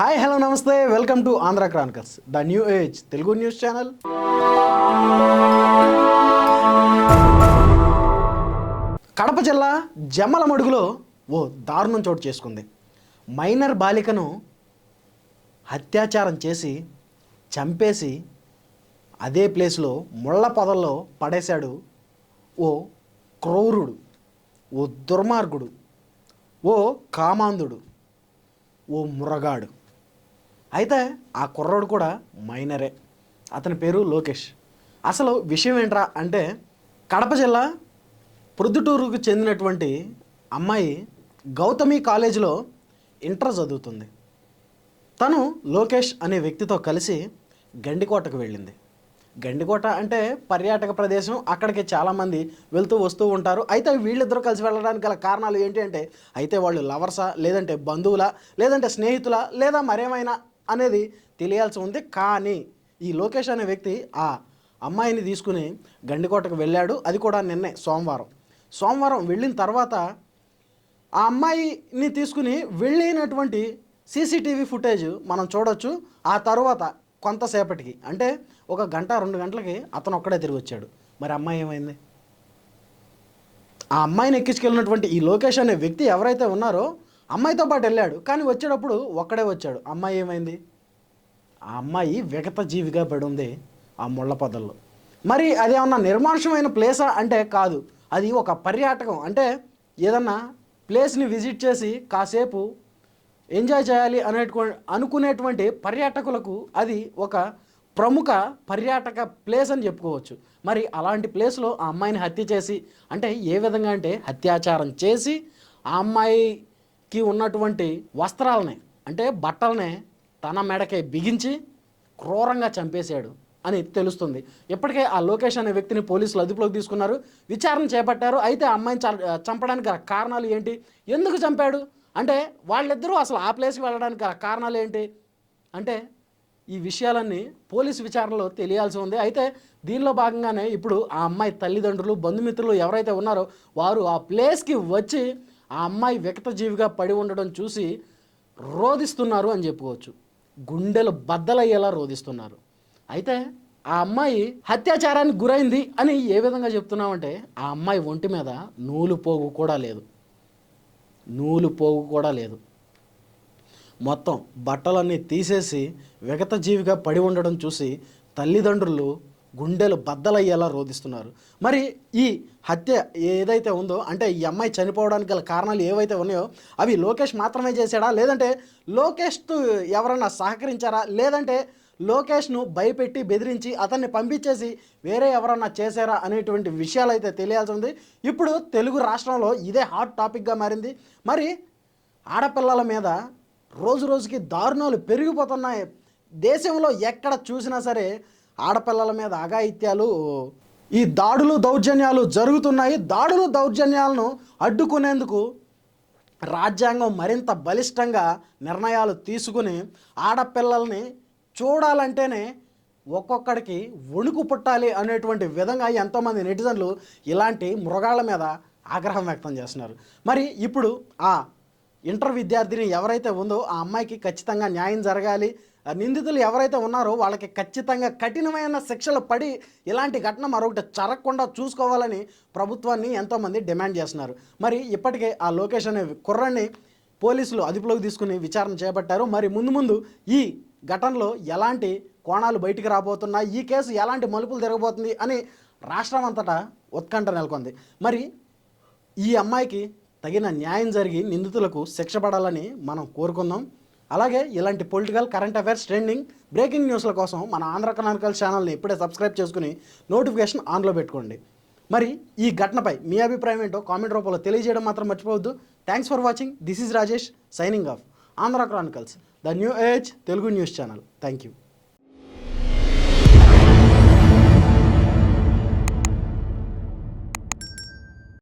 Hi hello నమస్తే. Welcome to Andhra chronicles the new age Telugu news channel. Kadapa జిల్లా జమ్మలమడుగులో ఓ దారుణం చోటు చేసుకుంది. మైనర్ బాలికను అత్యాచారం చేసి చంపేసి అదే ప్లేస్లో ముళ్ళ పొదల్లో పడేశాడు ఓ క్రౌరుడు ఓ దుర్మార్గుడు ఓ కామాంధుడు ఓ మురగాడు. అయితే ఆ కుర్రోడు కూడా మైనరే. అతని పేరు లోకేష్. అసలు విషయం ఏంట్రా అంటే కడప జిల్లా ప్రొద్దుటూరుకు చెందినటువంటి అమ్మాయి గౌతమి కాలేజీలో ఇంటర్ చదువుతుంది. తను లోకేష్ అనే వ్యక్తితో కలిసి గండికోటకు వెళ్ళింది. గండికోట అంటే పర్యాటక ప్రదేశం. అక్కడికి చాలామంది వెళ్తూ వస్తూ ఉంటారు. అయితే వీళ్ళిద్దరూ కలిసి వెళ్ళడానికి గల కారణాలు ఏంటి అంటే అయితే వాళ్ళు లవర్సా లేదంటే బంధువులా లేదంటే స్నేహితులా లేదా మరేమైనా అనేది తెలియాల్సి ఉంది. కానీ ఈ లోకేష్ అనే వ్యక్తి ఆ అమ్మాయిని తీసుకుని గండికోటకు వెళ్ళాడు. అది కూడా నిన్నే సోమవారం. సోమవారం వెళ్ళిన తర్వాత ఆ అమ్మాయిని తీసుకుని వెళ్ళినటువంటి సీసీటీవీ ఫుటేజ్ మనం చూడొచ్చు. ఆ తర్వాత కొంతసేపటికి అంటే ఒక గంట రెండు గంటలకి అతను ఒక్కడే తిరిగి వచ్చాడు. మరి అమ్మాయి ఏమైంది? ఆ అమ్మాయిని ఎక్కించుకెళ్ళినటువంటి ఈ లోకేష్ అనే వ్యక్తి ఎవరైతే ఉన్నారో అమ్మాయితో పాటు వెళ్ళాడు కానీ వచ్చేటప్పుడు ఒక్కడే వచ్చాడు. అమ్మాయి ఏమైంది? ఆ అమ్మాయి విగత జీవిగా పడి ఉంది ఆ ముళ్ళ పొదల్లో. మరి ఏమన్నా నిర్మానుషమైన ప్లేసా? అంటే కాదు. అది ఒక పర్యాటకం. అంటే ఏదన్నా ప్లేస్ని విజిట్ చేసి కాసేపు ఎంజాయ్ చేయాలి అనే అనుకునేటువంటి పర్యాటకులకు అది ఒక ప్రముఖ పర్యాటక ప్లేస్ అని చెప్పుకోవచ్చు. మరి అలాంటి ప్లేస్లో ఆ అమ్మాయిని హత్య చేసి అంటే ఏ విధంగా అంటే అత్యాచారం చేసి ఆ అమ్మాయి కి ఉన్నటువంటి వస్త్రాలని అంటే బట్టలనే తన మెడకే బిగించి క్రూరంగా చంపేశాడు అని తెలుస్తుంది. ఇప్పటికే ఆ లోకేష్ అనే వ్యక్తిని పోలీసులు అదుపులోకి తీసుకున్నారు. విచారణ చేపట్టారు. అయితే ఆ అమ్మాయిని చంపడానికి కారణాలు ఏంటి? ఎందుకు చంపాడు? అంటే వాళ్ళిద్దరూ అసలు ఆ ప్లేస్కి వెళ్ళడానికి కారణాలు ఏంటి? అంటే ఈ విషయాలన్నీ పోలీసు విచారణలో తెలియాల్సి ఉంది. అయితే దీనిలో భాగంగానే ఇప్పుడు ఆ అమ్మాయి తల్లిదండ్రులు బంధుమిత్రులు ఎవరైతే ఉన్నారో వారు ఆ ప్లేస్కి వచ్చి ఆ అమ్మాయి వికత జీవిగా పడి ఉండడం చూసి రోధిస్తున్నారు అని చెప్పుకోవచ్చు. గుండెలు బద్దలయ్యేలా రోధిస్తున్నారు. అయితే ఆ అమ్మాయి హత్యాచారానికి గురైంది అని ఏ విధంగా చెప్తున్నామంటే ఆ అమ్మాయి ఒంటి మీద నూలు పోగు కూడా లేదు. నూలు పోగు కూడా లేదు. మొత్తం బట్టలన్నీ తీసేసి విగత జీవిగా పడి ఉండడం చూసి తల్లిదండ్రులు గుండెలు బద్దలయ్యేలా రోధిస్తున్నారు. మరి ఈ హత్య ఏదైతే ఉందో అంటే ఈ అమ్మాయి చనిపోవడానికి గల కారణాలు ఏవైతే ఉన్నాయో అవి లోకేష్ మాత్రమే చేశాడా? లేదంటే లోకేష్తో ఎవరన్నా సహకరించారా? లేదంటే లోకేష్ను భయపెట్టి బెదిరించి అతన్ని పంపించేసి వేరే ఎవరన్నా చేశారా అనేటువంటి విషయాలు అయితే తెలియాల్సి ఉంది. ఇప్పుడు తెలుగు రాష్ట్రంలో ఇదే హాట్ టాపిక్గా మారింది. మరి ఆడపిల్లల మీద రోజు రోజుకి దారుణాలు పెరిగిపోతున్నాయి. దేశంలో ఎక్కడ చూసినా సరే ఆడపిల్లల మీద అఘాయిత్యాలు ఈ దాడులు దౌర్జన్యాలు జరుగుతున్నాయి. దాడులు దౌర్జన్యాలను అడ్డుకునేందుకు రాజ్యాంగం మరింత బలిష్టంగా నిర్ణయాలు తీసుకుని ఆడపిల్లల్ని చూడాలంటేనే ఒక్కొక్కడికి వణుకు పుట్టాలి అనేటువంటి విధంగా ఎంతోమంది నెటిజన్లు ఇలాంటి మృగాళ్ళ మీద ఆగ్రహం వ్యక్తం చేస్తున్నారు. మరి ఇప్పుడు ఆ ఇంటర్ విద్యార్థిని ఎవరైతే ఉందో ఆ అమ్మాయికి ఖచ్చితంగా న్యాయం జరగాలి. నిందితులు ఎవరైతే ఉన్నారో వాళ్ళకి ఖచ్చితంగా కఠినమైన శిక్షలు పడి ఇలాంటి ఘటన మరొకటి జరగకుండా చూసుకోవాలని ప్రభుత్వాన్ని ఎంతోమంది డిమాండ్ చేస్తున్నారు. మరి ఇప్పటికే ఆ లోకేష్ అనే కుర్రాన్ని పోలీసులు అదుపులోకి తీసుకుని విచారణ చేపట్టారు. మరి ముందు ముందు ఈ ఘటనలో ఎలాంటి కోణాలు బయటికి రాబోతున్నాయి? ఈ కేసు ఎలాంటి మలుపులు తిరగబోతుంది అని రాష్ట్రం అంతటా ఉత్కంఠ నెలకొంది. మరి ఈ అమ్మాయికి తగిన న్యాయం జరిగి నిందితులకు శిక్ష పడాలని మనం కోరుకుందాం. అలాగే ఇలాంటి political current affairs trending breaking న్యూస్ల కోసం మన ఆంధ్ర కనానికల్ ఛానల్ని ఇప్పుడే సబ్స్క్రైబ్ చేసుకుని నోటిఫికేషన్ ఆన్లో పెట్టుకోండి. మరి ఈ ఘటనపై మీ అభిప్రాయం ఏంటో కామెంట్ రూపంలో తెలియజేయడం మాత్రం మర్చిపోవద్దు. Thanks for watching this is Rajesh signing off Andhra chronicles the new age Telugu news channel thank you